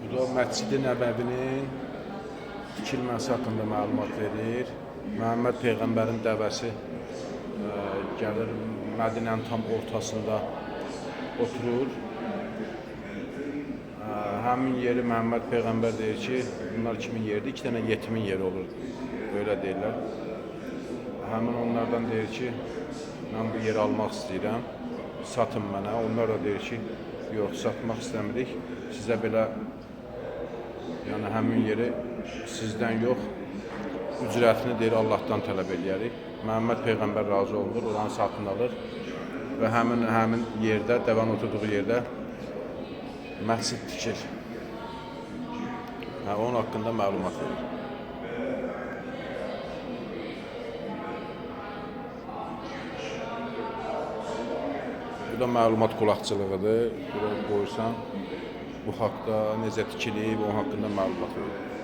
Bu da Məscid-i Nəbəvinin tikilməsi haqqında məlumat verir. Məhəmməd peyğəmbərin dəvəsi ə, gəlir Mədinənin tam ortasında oturur. Ə, həmin yeri Məhəmməd peyğəmbər deyir ki, bunlar kimin yeridir? İki dənə yetimin yeri olur. Böyle deyirlər. Həmin onlardan deyir ki, mən bu yeri almaq istəyirəm. Satın mənə. Onlar da deyir ki, yox, satmaq istəmirik. Sizə belə yəni həmin yeri sizdən yox, ücrətini deyir Allahdan tələb eləyərik. Məhəmməd peyğəmbər razı olmur, oranı satın alır və həmin həmin yerdə, dəvan oturduğu yerdə məscid tikir. Hə, onun haqqında məlumat verir. Bu da məlumat qulaqçılığıdır. Bura qoysan bu haqda necə tikilib, onun haqqında məlumat verir.